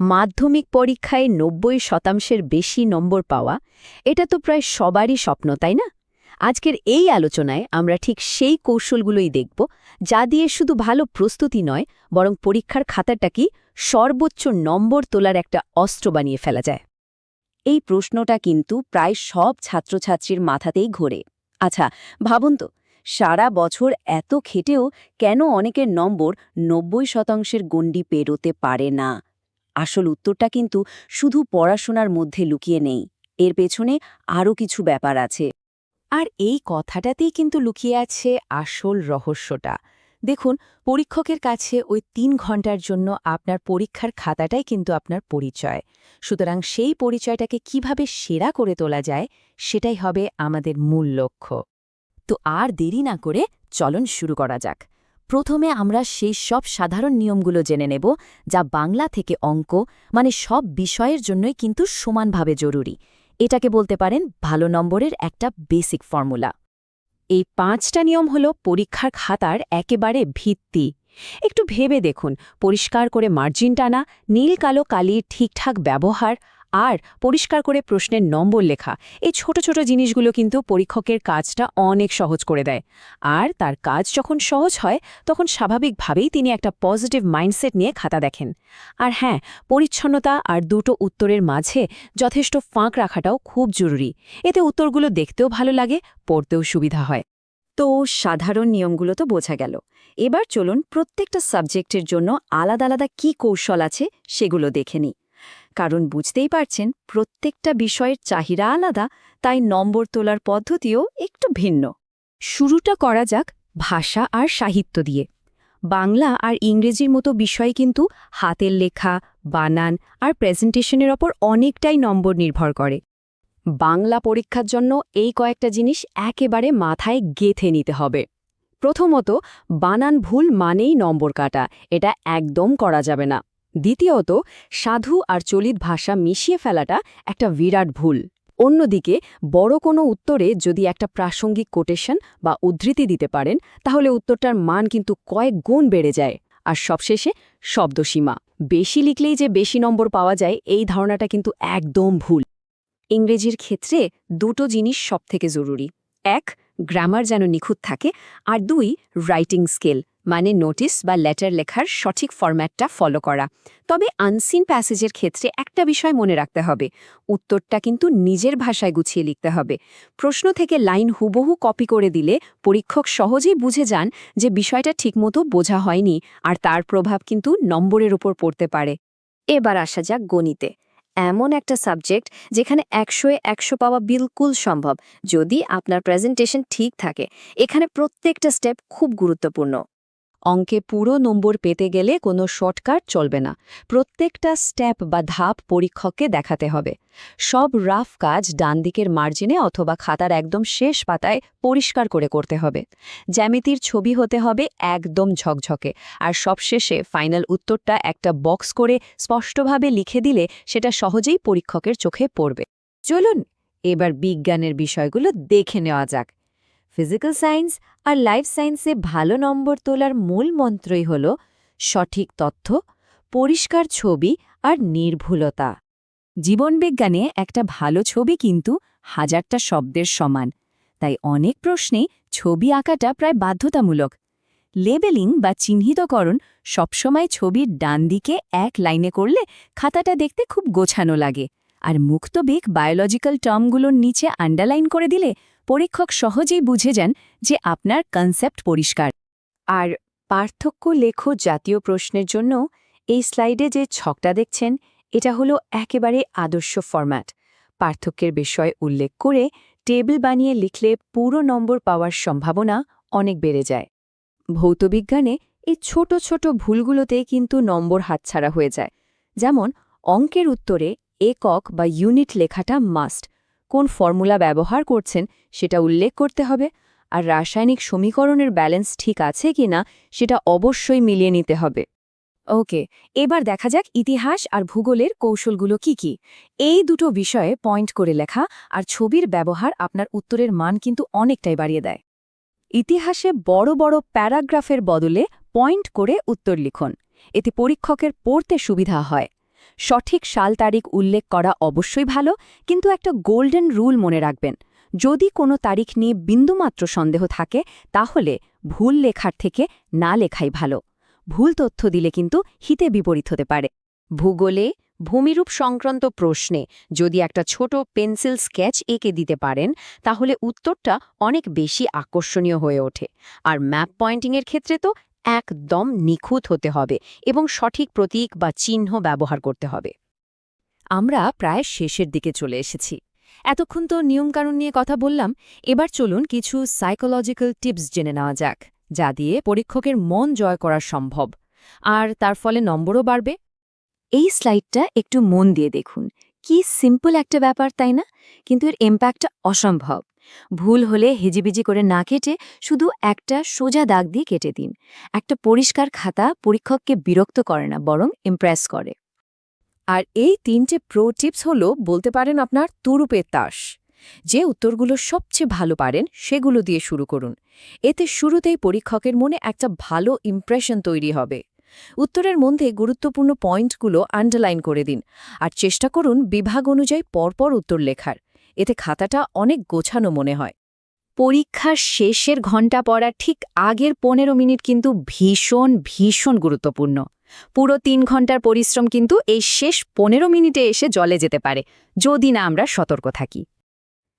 মাধ্যমিক পরীক্ষায় নব্বই শতাংশের বেশি নম্বর পাওয়া, এটা তো প্রায় সবারই স্বপ্ন, তাই না? আজকের এই আলোচনায় আমরা ঠিক সেই কৌশলগুলোই দেখব, যা দিয়ে শুধু ভালো প্রস্তুতি নয়, বরং পরীক্ষার খাতাটাকে সর্বোচ্চ নম্বর তোলার একটা অস্ত্র বানিয়ে ফেলা যায়। এই প্রশ্নটা কিন্তু প্রায় সব ছাত্রছাত্রীর মাথাতেই ঘোরে। আচ্ছা ভাবুন তো, সারা বছর এত খেটেও কেন অনেকের নম্বর নব্বই শতাংশের গণ্ডি পেরোতে পারে না? আসল উত্তরটা কিন্তু শুধু পড়াশোনার মধ্যে লুকিয়ে নেই। এর পেছনে আরও কিছু ব্যাপার আছে। আর এই কথাটাতেই কিন্তু লুকিয়ে আছে আসল রহস্যটা। দেখুন, পরীক্ষকের কাছে ওই তিন ঘণ্টার জন্য আপনার পরীক্ষার খাতাটাই কিন্তু আপনার পরিচয়। সুতরাং সেই পরিচয়টাকে কীভাবে সেরা করে তোলা যায়, সেটাই হবে আমাদের মূল লক্ষ্য। তো আর দেরি না করে চলন শুরু করা যাক। প্রথমে আমরা সেই সব সাধারণ নিয়মগুলো জেনে নেব, যা বাংলা থেকে অঙ্ক মানে সব বিষয়ের জন্যই কিন্তু সমানভাবে জরুরি। এটাকে বলতে পারেন ভালো নম্বরের একটা বেসিক ফর্মুলা। এই পাঁচটা নিয়ম হল পরীক্ষার খাতার একেবারে ভিত্তি। একটু ভেবে দেখুন, পরিষ্কার করে মার্জিন টানা, নীল কালো কালির ঠিকঠাক ব্যবহার আর পরিষ্কার করে প্রশ্নের নম্বর লেখা। এই ছোট ছোট জিনিসগুলো কিন্তু পরীক্ষকের কাজটা অনেক সহজ করে দেয়। আর তার কাজ যখন সহজ হয়, তখন স্বাভাবিকভাবেই তিনি একটা পজিটিভ মাইন্ডসেট নিয়ে খাতা দেখেন। আর হ্যাঁ পরিচ্ছন্নতা আর দুটো উত্তরের মাঝে যথেষ্ট ফাঁক রাখাটাও খুব জরুরি। এতে উত্তরগুলো দেখতেও ভালো লাগে, পড়তেও সুবিধা হয়। তো সাধারণ নিয়মগুলো তো বোঝা গেল। এবার চলুন প্রত্যেকটা সাবজেক্টের জন্য আলাদা আলাদা কী কৌশল আছে সেগুলো দেখে নিই। কারণ বুঝতেই পারছেন, প্রত্যেকটা বিষয়ের চাহিদা আলাদা, তাই নম্বর তোলার পদ্ধতিও একটু ভিন্ন। শুরুটা করা যাক ভাষা আর সাহিত্য দিয়ে। বাংলা আর ইংরেজির মতো বিষয় কিন্তু হাতের লেখা, বানান আর প্রেজেন্টেশনের ওপর অনেকটাই নম্বর নির্ভর করে। বাংলা পরীক্ষার জন্য এই কয়েকটা জিনিস একেবারে মাথায় গেথে নিতে হবে। প্রথমত, বানান ভুল মানেই নম্বর কাটা, এটা একদম করা যাবে না। দ্বিতীয়ত, সাধু আর চলিত ভাষা মিশিয়ে ফেলাটা একটা বিরাট ভুল। অন্যদিকে, বড় কোনো উত্তরে যদি একটা প্রাসঙ্গিক কোটেশন বা উদ্ধৃতি দিতে পারেন, তাহলে উত্তরটার মান কিন্তু কয়েক গুণ বেড়ে যায়। আর সবশেষে, শব্দসীমা। বেশি লিখলেই যে বেশি নম্বর পাওয়া যায়, এই ধারণাটা কিন্তু একদম ভুল। ইংরেজির ক্ষেত্রে দুটো জিনিস সবথেকে জরুরি। এক, গ্রামার যেন নিখুঁত থাকে। আর দুই রাইটিং স্কেল মানে নোটিস বা লেটার লেখার সঠিক ফরম্যাটটা ফলো করা। তবে আনসিন প্যাসেজের ক্ষেত্রে একটা বিষয় মনে রাখতে হবে, উত্তরটা কিন্তু নিজের ভাষায় গুছিয়ে লিখতে হবে। প্রশ্ন থেকে লাইন হুবহু কপি করে দিলে পরীক্ষক সহজেই বুঝে যান যে বিষয়টা ঠিকমতো বোঝা হয়নি আর তার প্রভাব কিন্তু নম্বরের উপর পড়তে পারে। এবার আসা যাক গণিতে। এমন একটা সাবজেক্ট যেখানে একশোয় একশো পাওয়া বিলকুল সম্ভব, যদি আপনার প্রেজেন্টেশন ঠিক থাকে, এখানে প্রত্যেকটা স্টেপ খুব গুরুত্বপূর্ণ। অঙ্কে পুরো নম্বর পেতে গেলে কোনো শর্টকাট চলবে না। প্রত্যেকটা স্টেপ বা ধাপ পরীক্ষককে দেখাতে হবে। সব রাফ কাজ ডান দিকের মার্জিনে অথবা খাতার একদম শেষ পাতায় পরিষ্কার করে করতে হবে। জ্যামিতির ছবি হতে হবে একদম ঝকঝকে। আর সবশেষে ফাইনাল উত্তরটা একটা বক্স করে স্পষ্টভাবে লিখে দিলে সেটা সহজেই পরীক্ষকের চোখে পড়বে। চলুন, এবার বিজ্ঞানের বিষয়গুলো দেখে নেওয়া যাক। ফিজিক্যাল সায়েন্স আর লাইফ সায়েন্সে ভালো নম্বর তোলার মূল মন্ত্রই হল সঠিক তথ্য, পরিষ্কার ছবি আর নির্ভুলতা। জীবনবিজ্ঞানে একটা ভালো ছবি কিন্তু হাজারটা শব্দের সমান। তাই অনেক প্রশ্নে ছবি আঁকাটা প্রায় বাধ্যতামূলক। লেবেলিং বা চিহ্নিতকরণ সবসময় ছবির ডান দিকে এক লাইনে করলে খাতাটা দেখতে খুব গোছানো লাগে। আর মুক্তবেগ বায়োলজিক্যাল টার্মগুলোর নিচে আন্ডারলাইন করে দিলে পরীক্ষক সহজেই বুঝে যান যে আপনার কনসেপ্ট পরিষ্কার। আর পার্থক্য লেখো জাতীয় প্রশ্নের জন্য এই স্লাইডে যে ছকটা দেখছেন, এটা হলো একেবারে আদর্শ ফরম্যাট পার্থক্যের বিষয় উল্লেখ করে টেবিল বানিয়ে লিখলে পুরো নম্বর পাওয়ার সম্ভাবনা অনেক বেড়ে যায়। ভৌতবিজ্ঞানে এই ছোট ছোট ভুলগুলোতে কিন্তু নম্বর হাতছাড়া হয়ে যায়। যেমন, অঙ্কের উত্তরে একক বা ইউনিট লেখাটা মাস্ট কোন ফর্মুলা ব্যবহার করছেন সেটা উল্লেখ করতে হবে। আর রাসায়নিক সমীকরণের ব্যালেন্স ঠিক আছে কিনা সেটা অবশ্যই মিলিয়ে নিতে হবে। ওকে এবার দেখা যাক ইতিহাস আর ভূগোলের কৌশলগুলো কি কি। এই দুটো বিষয়ে পয়েন্ট করে লেখা আর ছবির ব্যবহার আপনার উত্তরের মান কিন্তু অনেকটাই বাড়িয়ে দেয়। ইতিহাসে বড় বড় প্যারাগ্রাফের বদলে পয়েন্ট করে উত্তর লিখুন। এতে পরীক্ষকের পড়তে সুবিধা হয়। সঠিক সাল তারিখ উল্লেখ করা অবশ্যই ভালো, কিন্তু একটা গোল্ডেন রুল মনে রাখবেন। যদি কোনো তারিখ নিয়ে বিন্দুমাত্র সন্দেহ থাকে, তাহলে ভুল লেখার থেকে না লেখাই ভালো। ভুল তথ্য দিলে কিন্তু হিতে বিপরীত হতে পারে। ভূগোলে ভূমিরূপ সংক্রান্ত প্রশ্নে যদি একটা ছোট পেন্সিল স্কেচ এঁকে দিতে পারেন, তাহলে উত্তরটা অনেক বেশি আকর্ষণীয় হয়ে ওঠে। আর ম্যাপ পয়েন্টিংয়ের ক্ষেত্রে তো একদম নিখুঁত হতে হবে এবং সঠিক প্রতীক বা চিহ্ন ব্যবহার করতে হবে। আমরা প্রায় শেষের দিকে চলে এসেছি। এতক্ষণ তো নিয়মকানুন নিয়ে কথা বললাম, এবার চলুন কিছু সাইকোলজিক্যাল টিপস জেনে নেওয়া যাক, যা দিয়ে পরীক্ষকের মন জয় করা সম্ভব। আর তার ফলে নম্বরও বাড়বে। এই স্লাইডটা একটু মন দিয়ে দেখুন। কি সিম্পল একটা ব্যাপার, তাই না? কিন্তু এর ইম্প্যাক্টটা অসম্ভব। ভুল হলে হেজিবিজি করে না কেটে শুধু একটা সোজা দাগ দিয়ে কেটে দিন। একটা পরিষ্কার খাতা পরীক্ষককে বিরক্ত করে না, বরং ইমপ্রেস করে। আর এই তিনটে প্রো টিপস হল, বলতে পারেন আপনার তুরুপের তাস। যে উত্তরগুলো সবচেয়ে ভালো পারেন, সেগুলো দিয়ে শুরু করুন। এতে শুরুতেই পরীক্ষকের মনে একটা ভালো ইমপ্রেশন তৈরি হবে। উত্তরের মধ্যে গুরুত্বপূর্ণ পয়েন্টগুলো আন্ডারলাইন করে দিন। আর চেষ্টা করুন বিভাগ অনুযায়ী পরপর উত্তর লেখার। এতে খাতাটা অনেক গোছানো মনে হয়। পরীক্ষার শেষের ঘণ্টা পড়ার ঠিক আগের পনেরো মিনিট কিন্তু ভীষণ ভীষণ গুরুত্বপূর্ণ। পুরো তিন ঘণ্টার পরিশ্রম কিন্তু এই শেষ পনেরো মিনিটে এসে জলে যেতে পারে, যদি না আমরা সতর্ক থাকি।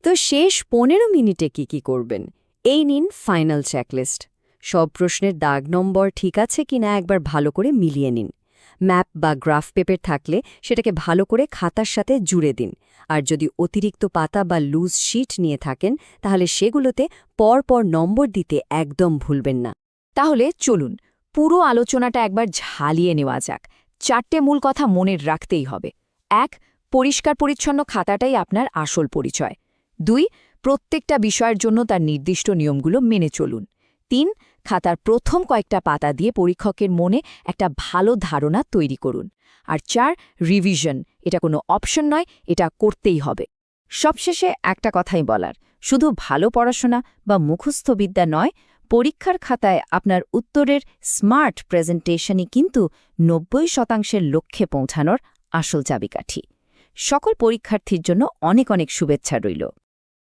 তো শেষ পনেরো মিনিটে কি কি করবেন? এই নিন ফাইনাল চেকলিস্ট। সব প্রশ্নের দাগ নম্বর ঠিক আছে কিনা একবার ভালো করে মিলিয়ে নিন। ম্যাপ বা গ্রাফ পেপার থাকলে সেটাকে ভালো করে খাতার সাথে জুড়ে দিন। আর যদি অতিরিক্ত পাতা বা লুজ শিট নিয়ে থাকেন, তাহলে সেগুলোতে পর পর নম্বর দিতে একদম ভুলবেন না। তাহলে চলুন, পুরো আলোচনাটা একবার ঝালিয়ে নেওয়া যাক। চারটে মূল কথা মনে রাখতেই হবে। এক, পরিষ্কার পরিচ্ছন্ন খাতাটাই আপনার আসল পরিচয়। দুই, প্রত্যেকটা বিষয়ের জন্য তার নির্দিষ্ট নিয়মগুলো মেনে চলুন। তিন খাতার প্রথম কয়েকটা পাতা দিয়ে পরীক্ষকের মনে একটা ভালো ধারণা তৈরি করুন। আর চার রিভিশন এটা কোনো অপশন নয়, এটা করতেই হবে। সবশেষে একটা কথাই বলার। শুধু ভালো পড়াশোনা বা মুখস্থ বিদ্যা নয়, পরীক্ষার খাতায় আপনার উত্তরের স্মার্ট প্রেজেন্টেশনই কিন্তু নব্বই শতাংশের লক্ষ্যে পৌঁছানোর আসল চাবিকাঠি। সকল পরীক্ষার্থীর জন্য অনেক অনেক শুভেচ্ছা রইল।